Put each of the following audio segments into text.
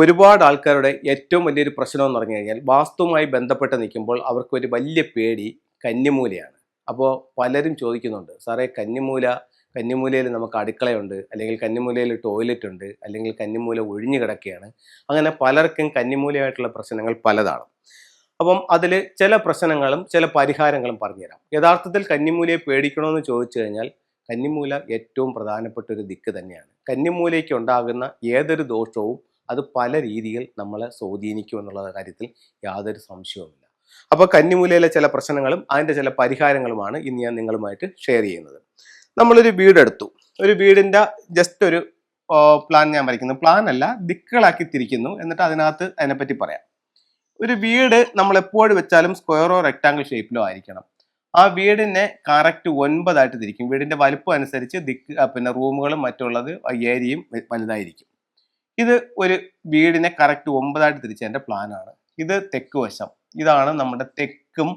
ഒരുപാട് ആൾക്കാരുടെ ഏറ്റവും വലിയൊരു പ്രശ്നം എന്ന് പറഞ്ഞു കഴിഞ്ഞാൽ വാസ്തുവുമായി ബന്ധപ്പെട്ട് നിൽക്കുമ്പോൾ അവർക്ക് ഒരു വലിയ പേടി കന്നിമൂലയാണ്. അപ്പോൾ പലരും ചോദിക്കുന്നുണ്ട് സാറേ കന്നിമൂല കന്നിമൂലയിൽ നമുക്ക് അടുക്കളയുണ്ട് അല്ലെങ്കിൽ കന്നിമൂലയിൽ ടോയ്ലറ്റ് ഉണ്ട് അല്ലെങ്കിൽ കന്നിമൂല ഒഴിഞ്ഞു കിടക്കുകയാണ്. അങ്ങനെ പലർക്കും കന്നിമൂലയായിട്ടുള്ള പ്രശ്നങ്ങൾ പലതാണ്. അപ്പം അതിൽ ചില പ്രശ്നങ്ങളും ചില പരിഹാരങ്ങളും പറഞ്ഞുതരാം യഥാർത്ഥത്തിൽ കന്നിമൂലയെ പേടിക്കണമെന്ന് ചോദിച്ചു കഴിഞ്ഞാൽ കന്നിമൂല ഏറ്റവും പ്രധാനപ്പെട്ട ഒരു ദിക്ക് തന്നെയാണ്. കന്നിമൂലയ്ക്ക് ഉണ്ടാകുന്ന ഏതൊരു ദോഷവും അത് പല രീതിയിൽ നമ്മളെ സ്വാധീനിക്കും എന്നുള്ള കാര്യത്തിൽ യാതൊരു സംശയവുമില്ല. അപ്പോൾ കന്നിമൂലയിലെ ചില പ്രശ്നങ്ങളും അതിന്റെ ചില പരിഹാരങ്ങളുമാണ് ഇന്ന് ഞാൻ നിങ്ങളുമായിട്ട് ഷെയർ ചെയ്യുന്നത്. നമ്മളൊരു വീടെടുത്തു. ഒരു വീടിന്റെ ജസ്റ്റ് ഒരു പ്ലാൻ ഞാൻ വരയ്ക്കുന്നു. പ്ലാൻ അല്ല ദിക്കുകളാക്കി തിരിക്കുന്നു. എന്നിട്ട് അതിനകത്ത് അതിനെപ്പറ്റി പറയാം. ഒരു വീട് നമ്മൾ എപ്പോഴും വെച്ചാലും സ്ക്വയറോ റെക്ടാങ്കിൾ ഷേപ്പിലോ ആയിരിക്കണം. ആ വീടിനെ കറക്റ്റ് ഒൻപതായിട്ട് തിരിക്കും. വീടിന്റെ വലുപ്പം അനുസരിച്ച് ദിക്ക് പിന്നെ റൂമുകളും മറ്റുള്ളത് ഏരിയയും വലുതായിരിക്കും. ഇത് ഒരു വീടിനെ കറക്റ്റ് ഒമ്പതായിട്ട് തിരിച്ചതിന്റെ പ്ലാനാണ് ഇത് തെക്ക് വശം. ഇതാണ് നമ്മുടെ തെക്കും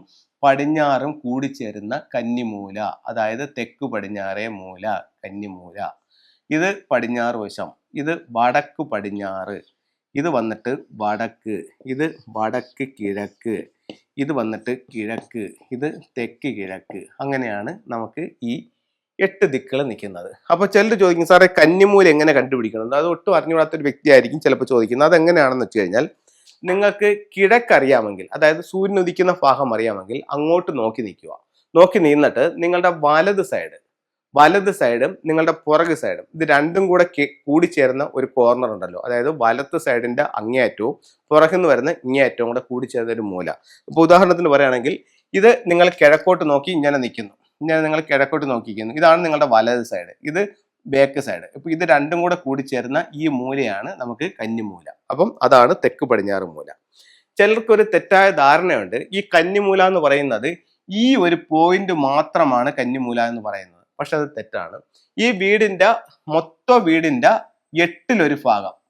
പടിഞ്ഞാറും കൂടിച്ചേരുന്ന കന്നിമൂല. അതായത് തെക്ക് പടിഞ്ഞാറേ മൂല കന്നിമൂല. ഇത് പടിഞ്ഞാറ് വശം. ഇത് വടക്ക് പടിഞ്ഞാറ്. ഇത് വന്നിട്ട് വടക്ക്. ഇത് വടക്ക് കിഴക്ക്. ഇത് വന്നിട്ട് കിഴക്ക്. ഇത് തെക്ക് കിഴക്ക്. അങ്ങനെയാണ് നമുക്ക് ഈ എട്ട് ദിക്കുകൾ നിൽക്കുന്നത് അപ്പോൾ ചിലർ ചോദിക്കും സാറേ കന്നിമൂല എങ്ങനെ കണ്ടുപിടിക്കണം? അത് ഒട്ടും അറിഞ്ഞുകൂടാത്തൊരു വ്യക്തിയായിരിക്കും ചിലപ്പോൾ ചോദിക്കുന്നത്. അതെങ്ങനെയാണെന്ന് വെച്ച് കഴിഞ്ഞാൽ നിങ്ങൾക്ക് കിഴക്കറിയാമെങ്കിൽ അതായത് സൂര്യൻ ഉദിക്കുന്ന ഭാഗം അറിയാമെങ്കിൽ അങ്ങോട്ട് നോക്കി നിൽക്കുക. നോക്കി നിന്നിട്ട് നിങ്ങളുടെ വലത് സൈഡ് വലത് സൈഡും നിങ്ങളുടെ പുറക് സൈഡും ഇത് രണ്ടും കൂടെ കൂടിച്ചേരുന്ന ഒരു കോർണർ ഉണ്ടല്ലോ. അതായത് വലത്ത് സൈഡിന്റെ അങ്ങേയറ്റവും പുറകെന്ന് വരുന്ന ഇങ്ങേയറ്റവും കൂടെ കൂടിച്ചേർന്ന ഒരു മൂല. ഇപ്പോൾ ഉദാഹരണത്തിന് പറയുകയാണെങ്കിൽ ഇത് നിങ്ങൾ കിഴക്കോട്ട് നോക്കി ഇങ്ങനെ നിൽക്കുന്നു. ഇങ്ങനെ നിങ്ങൾ കിഴക്കോട്ട് നോക്കിക്കുന്നു ഇതാണ് നിങ്ങളുടെ വലത് സൈഡ് ഇത് ബേക്ക് സൈഡ് ഇപ്പൊ ഇത് രണ്ടും കൂടെ കൂടിച്ചേരുന്ന ഈ മൂലയാണ് നമുക്ക് കന്നിമൂല. അപ്പം അതാണ് തെക്ക് പടിഞ്ഞാറ് മൂല. ചിലർക്കൊരു തെറ്റായ ധാരണയുണ്ട്. ഈ കന്നിമൂല എന്ന് പറയുന്നത് ഈ ഒരു പോയിന്റ് മാത്രമാണ് കന്നിമൂല എന്ന് പറയുന്നത്. പക്ഷെ അത് തെറ്റാണ്. ഈ വീടിന്റെ മൊത്തം വീടിന്റെ എട്ടിലൊരു ഭാഗം.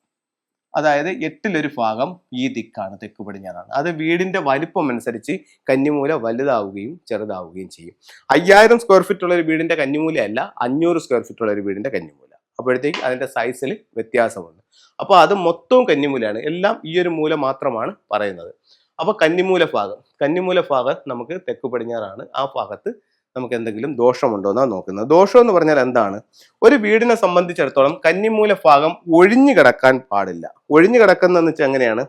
അതായത് എട്ടിലൊരു ഭാഗം ഈ ദിക്കാണ് തെക്ക് പടിഞ്ഞാറാണ് അത് വീടിന്റെ വലിപ്പം അനുസരിച്ച് കന്നിമൂല വലുതാവുകയും ചെറുതാവുകയും ചെയ്യും. അയ്യായിരം സ്ക്വയർ ഫീറ്റ് ഉള്ള ഒരു വീടിന്റെ കന്നിമൂല അല്ല അഞ്ഞൂറ് സ്ക്വയർ ഫീറ്റ് ഉള്ള ഒരു വീടിന്റെ കന്നിമൂല. അപ്പോഴത്തേക്ക് അതിന്റെ സൈസിൽ വ്യത്യാസമുണ്ട്. അപ്പോൾ അത് മൊത്തവും കന്നിമൂലയാണ്. എല്ലാം ഈ ഒരു മൂല മാത്രമാണ് പറയുന്നത്. അപ്പോൾ കന്നിമൂല ഭാഗം. കന്നിമൂല ഭാഗം നമുക്ക് തെക്ക് പടിഞ്ഞാറാണ് ആ ഭാഗത്ത് നമുക്ക് എന്തെങ്കിലും ദോഷമുണ്ടോ എന്നാണ് നോക്കുന്നത്. ദോഷം എന്ന് പറഞ്ഞാൽ എന്താണ്? ഒരു വീടിനെ സംബന്ധിച്ചിടത്തോളം കന്നിമൂല ഭാഗം ഒഴിഞ്ഞു കിടക്കാൻ പാടില്ല. ഒഴിഞ്ഞു കിടക്കുന്നതെന്ന് വെച്ചാൽ എങ്ങനെയാണ്?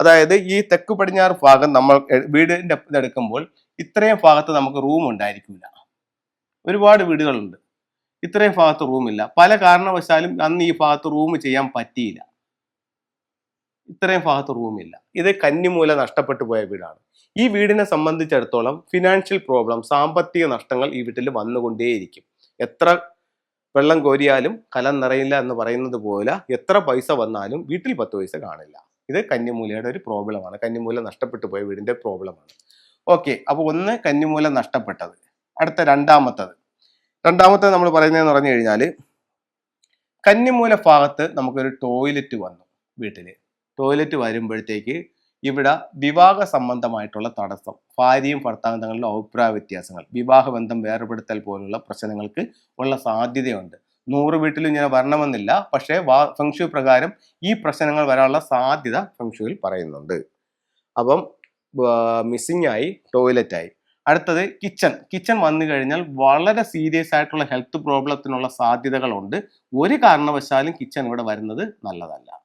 അതായത് ഈ തെക്ക് പടിഞ്ഞാറ് ഭാഗം നമ്മൾ വീടിന്റെ ഇതെടുക്കുമ്പോൾ ഇത്രയും ഭാഗത്ത് നമുക്ക് റൂം ഉണ്ടായിരിക്കില്ല ഒരുപാട് വീടുകളുണ്ട്. ഇത്രയും ഭാഗത്ത് റൂമില്ല പല കാരണവശാലും അന്ന് ഈ ഭാഗത്ത് റൂം ചെയ്യാൻ പറ്റിയില്ല. ഇത്രയും ഭാഗത്ത് റൂമില്ല. ഇത് കന്നിമൂല നഷ്ടപ്പെട്ടു പോയ വീടാണ്. ഈ വീടിനെ സംബന്ധിച്ചിടത്തോളം ഫിനാൻഷ്യൽ പ്രോബ്ലം സാമ്പത്തിക നഷ്ടങ്ങൾ ഈ വീട്ടിൽ വന്നുകൊണ്ടേയിരിക്കും. എത്ര വെള്ളം കോരിയാലും കലം നിറയില്ല എന്ന് പറയുന്നത് പോലെ എത്ര പൈസ വന്നാലും വീട്ടിൽ പത്ത് പൈസ കാണില്ല. ഇത് കന്നിമൂലയുടെ ഒരു പ്രോബ്ലമാണ് കന്നിമൂല നഷ്ടപ്പെട്ടു പോയ വീടിന്റെ പ്രോബ്ലമാണ് ഓക്കെ അപ്പോൾ ഒന്ന് കന്നിമൂല നഷ്ടപ്പെട്ടത്. അടുത്ത രണ്ടാമത്തത്. രണ്ടാമത്തത് നമ്മൾ പറയുന്നതെന്ന് പറഞ്ഞു കഴിഞ്ഞാൽ കന്നിമൂല ഭാഗത്ത് നമുക്കൊരു ടോയ്ലറ്റ് വന്നു വീട്ടിൽ ടോയ്ലറ്റ് വരുമ്പോഴത്തേക്ക് ഇവിടെ വിവാഹ സംബന്ധമായിട്ടുള്ള തടസ്സം. ഭാര്യയും ഭർത്താവും തങ്ങളുടെ അഭിപ്രായ വ്യത്യാസങ്ങൾ വിവാഹബന്ധം വേർപെടുത്തൽ പോലുള്ള പ്രശ്നങ്ങൾക്ക് ഉള്ള സാധ്യതയുണ്ട്. നൂറ് വീട്ടിലും ഇങ്ങനെ വരണമെന്നില്ല പക്ഷേ വാ ഫെങ്ഷു പ്രകാരം ഈ പ്രശ്നങ്ങൾ വരാനുള്ള സാധ്യത ഫെങ്ഷുവിൽ പറയുന്നുണ്ട്. അപ്പം മിസ്സിംഗ് ആയി ടോയ്ലറ്റായി അടുത്തത് കിച്ചൺ കിച്ചൺ വന്നു കഴിഞ്ഞാൽ വളരെ സീരിയസ് ആയിട്ടുള്ള ഹെൽത്ത് പ്രോബ്ലത്തിനുള്ള സാധ്യതകളുണ്ട്. ഒരു കാരണവശാലും കിച്ചൺ ഇവിടെ വരുന്നത് നല്ലതല്ല.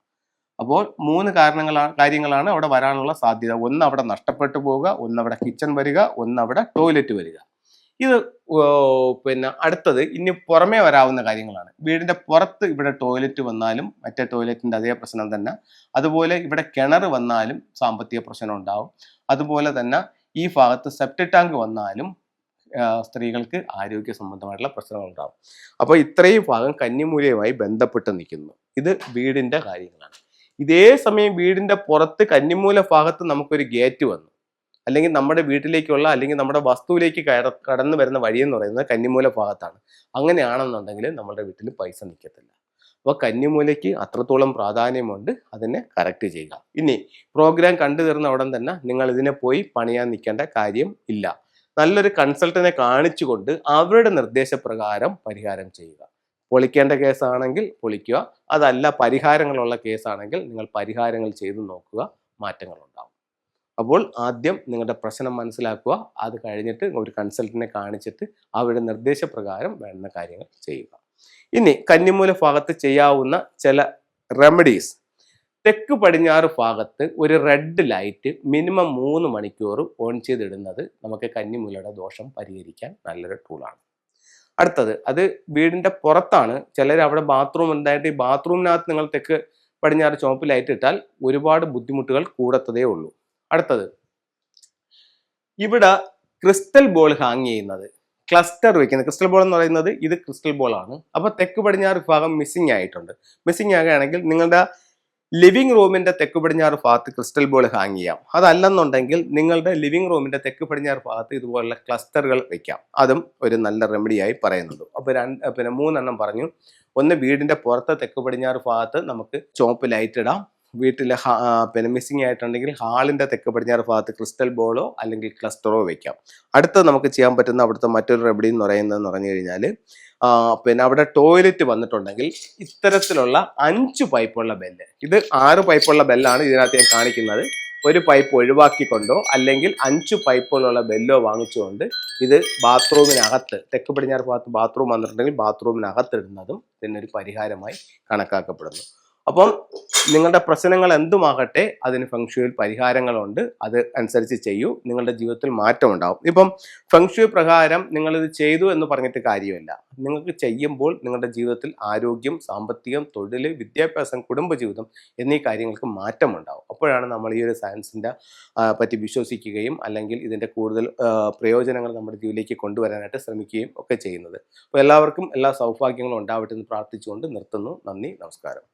അപ്പോൾ മൂന്ന് കാരണങ്ങളാണ് കാര്യങ്ങളാണ് അവിടെ വരാനുള്ള സാധ്യത. ഒന്ന് അവിടെ നഷ്ടപ്പെട്ടു പോവുക ഒന്ന് അവിടെ കിച്ചൺ വരിക ഒന്ന് അവിടെ ടോയ്ലറ്റ് വരിക. ഇത് പിന്നെ അടുത്തത് ഇനി പുറമേ വരാവുന്ന കാര്യങ്ങളാണ്. വീടിന്റെ പുറത്ത് ഇവിടെ ടോയ്ലറ്റ് വന്നാലും മറ്റേ ടോയ്ലറ്റിന്റെ അതേ പ്രശ്നം തന്നെ. അതുപോലെ ഇവിടെ കിണർ വന്നാലും സാമ്പത്തിക പ്രശ്നം ഉണ്ടാവും. അതുപോലെ തന്നെ ഈ ഭാഗത്ത് സെപ്റ്റിക് ടാങ്ക് വന്നാലും സ്ത്രീകൾക്ക് ആരോഗ്യ സംബന്ധമായിട്ടുള്ള പ്രശ്നങ്ങൾ ഉണ്ടാവും. അപ്പോൾ ഇത്രയും ഭാഗം കന്നിമൂലയുമായി ബന്ധപ്പെട്ട് നിൽക്കുന്നു. ഇത് വീടിന്റെ കാര്യങ്ങളാണ്. ഇതേ സമയം വീടിന്റെ പുറത്ത് കന്നിമൂല ഭാഗത്ത് നമുക്കൊരു ഗേറ്റ് വന്നു. അല്ലെങ്കിൽ നമ്മുടെ വീട്ടിലേക്കുള്ള അല്ലെങ്കിൽ നമ്മുടെ വസ്തുവിലേക്ക് കടന്നു വരുന്ന വഴി എന്ന് പറയുന്നത് കന്നിമൂല ഭാഗത്താണ്. അങ്ങനെയാണെന്നുണ്ടെങ്കിൽ നമ്മുടെ വീട്ടിൽ പൈസ നിൽക്കത്തില്ല. അപ്പോൾ കന്നിമൂലയ്ക്ക് അത്രത്തോളം പ്രാധാന്യമുണ്ട്. അതിനെ കറക്റ്റ് ചെയ്യുക. ഇനി പ്രോഗ്രാം കണ്ടു തീർന്ന ഉടൻ തന്നെ നിങ്ങൾ ഇതിനെ പോയി പണിയാൻ നിൽക്കേണ്ട കാര്യം ഇല്ല. നല്ലൊരു കൺസൾട്ടനെ കാണിച്ചുകൊണ്ട് അവരുടെ നിർദ്ദേശപ്രകാരം പരിഹാരം ചെയ്യുക. പൊളിക്കേണ്ട കേസാണെങ്കിൽ പൊളിക്കുക. അതല്ല പരിഹാരങ്ങളുള്ള കേസാണെങ്കിൽ നിങ്ങൾ പരിഹാരങ്ങൾ ചെയ്തു നോക്കുക. മാറ്റങ്ങൾ ഉണ്ടാവും അപ്പോൾ ആദ്യം നിങ്ങളുടെ പ്രശ്നം മനസ്സിലാക്കുക. അത് കഴിഞ്ഞിട്ട് ഒരു കൺസൾട്ടിനെ കാണിച്ചിട്ട് അവരുടെ നിർദ്ദേശപ്രകാരം വേണ്ട കാര്യങ്ങൾ ചെയ്യുക. ഇനി കന്നിമൂല ഭാഗത്ത് ചെയ്യാവുന്ന ചില റെമഡീസ് തെക്ക് പടിഞ്ഞാറ് ഭാഗത്ത് ഒരു റെഡ് ലൈറ്റ് മിനിമം മൂന്ന് മണിക്കൂർ ഓൺ ചെയ്തിടുന്നത് നമുക്ക് കന്നിമൂലയുടെ ദോഷം പരിഹരിക്കാൻ നല്ലൊരു ടൂളാണ് അടുത്തത്. അത് വീടിന്റെ പുറത്താണ്. ചിലർ അവിടെ ബാത്റൂം ഉണ്ടായിട്ട് ഈ ബാത്റൂമിനകത്ത് നിങ്ങൾ തെക്ക് പടിഞ്ഞാറ് ചുവപ്പ് ലൈറ്റ് ഇട്ടാൽ ഒരുപാട് ബുദ്ധിമുട്ടുകൾ കൂടത്തതേ ഉള്ളൂ. അടുത്തത്. ഇവിടെ ക്രിസ്റ്റൽ ബോൾ ഹാങ് ചെയ്യുന്നത്. ക്ലസ്റ്റർ വെക്കുന്നത് ക്രിസ്റ്റൽ ബോൾ എന്ന് പറയുന്നത് ഇത് ക്രിസ്റ്റൽ ബോൾ ആണ്. അപ്പോൾ തെക്ക് പടിഞ്ഞാറ് ഭാഗം മിസ്സിംഗ് ആയിട്ടുണ്ട്. മിസ്സിംഗ് ആകുകയാണെങ്കിൽ നിങ്ങളുടെ ലിവിംഗ് റൂമിന്റെ തെക്ക് പടിഞ്ഞാറ് ഭാഗത്ത് ക്രിസ്റ്റൽ ബോൾ ഹാങ് ചെയ്യാം. അതല്ലെന്നുണ്ടെങ്കിൽ നിങ്ങളുടെ ലിവിംഗ് റൂമിന്റെ തെക്ക് പടിഞ്ഞാറ് ഭാഗത്ത് ഇതുപോലുള്ള ക്ലസ്റ്ററുകൾ വെക്കാം. അതും ഒരു നല്ല റെമഡിയായി പറയുന്നുണ്ട്. അപ്പോൾ രണ്ട് പിന്നെ മൂന്നെണ്ണം പറഞ്ഞു. ഒന്ന് വീടിന്റെ പുറത്തെ തെക്ക് പടിഞ്ഞാറ് ഭാഗത്ത് നമുക്ക് ചോപ്പ് ലൈറ്റ് ഇടാം. വീട്ടിലെ പിന്നെ മിസ്സിംഗ് ആയിട്ടുണ്ടെങ്കിൽ ഹാളിന്റെ തെക്ക് പടിഞ്ഞാറ് ഭാഗത്ത് ക്രിസ്റ്റൽ ബോളോ അല്ലെങ്കിൽ ക്ലസ്റ്ററോ വെക്കാം. അടുത്തത് നമുക്ക് ചെയ്യാൻ പറ്റുന്ന അവിടുത്തെ മറ്റൊരു റെമഡി എന്ന് പറയുന്നതെന്ന് പറഞ്ഞു കഴിഞ്ഞാൽ പിന്നെ അവിടെ ടോയ്ലറ്റ് വന്നിട്ടുണ്ടെങ്കിൽ ഇത്തരത്തിലുള്ള അഞ്ച് പൈപ്പുള്ള ബെല്ല് ഇത് ആറ് പൈപ്പുള്ള ബെല്ലാണ് ഇതിനകത്ത് ഞാൻ കാണിക്കുന്നത്. ഒരു പൈപ്പ് ഒഴിവാക്കിക്കൊണ്ടോ അല്ലെങ്കിൽ അഞ്ച് പൈപ്പുകളുള്ള ബെല്ലോ വാങ്ങിച്ചുകൊണ്ട് ഇത് ബാത്റൂമിനകത്ത് തെക്ക് പടിഞ്ഞാറ് ഭാഗത്ത് ബാത്റൂം വന്നിട്ടുണ്ടെങ്കിൽ ബാത്റൂമിനകത്ത് ഇടുന്നതും ഇതിനൊരു പരിഹാരമായി കണക്കാക്കപ്പെടുന്നു. അപ്പം നിങ്ങളുടെ പ്രശ്നങ്ങൾ എന്തുമാകട്ടെ അതിന് ഫെങ്ഷുയിൽ പരിഹാരങ്ങളുണ്ട്. അത് അനുസരിച്ച് ചെയ്യൂ. നിങ്ങളുടെ ജീവിതത്തിൽ മാറ്റം ഉണ്ടാവും. ഇപ്പം ഫെങ്ഷു പ്രകാരം നിങ്ങളിത് ചെയ്തു എന്ന് പറഞ്ഞിട്ട് കാര്യമില്ല. നിങ്ങൾക്ക് ചെയ്യുമ്പോൾ നിങ്ങളുടെ ജീവിതത്തിൽ ആരോഗ്യം സാമ്പത്തികം തൊഴിൽ വിദ്യാഭ്യാസം കുടുംബജീവിതം എന്നീ കാര്യങ്ങൾക്ക് മാറ്റമുണ്ടാവും അപ്പോഴാണ് നമ്മൾ ഈ ഒരു സയൻസിന്റെ പറ്റി വിശ്വസിക്കുകയും അല്ലെങ്കിൽ ഇതിന്റെ കൂടുതൽ പ്രയോജനങ്ങൾ നമ്മുടെ ജീവിതത്തിലേക്ക് കൊണ്ടുവരാനായിട്ട് ശ്രമിക്കുകയും ഒക്കെ ചെയ്യുന്നത്. അപ്പോൾ എല്ലാവർക്കും എല്ലാ സൗഭാഗ്യങ്ങളും ഉണ്ടാവട്ടെ എന്ന് പ്രാർത്ഥിച്ചുകൊണ്ട് നിർത്തുന്നു. നന്ദി നമസ്കാരം.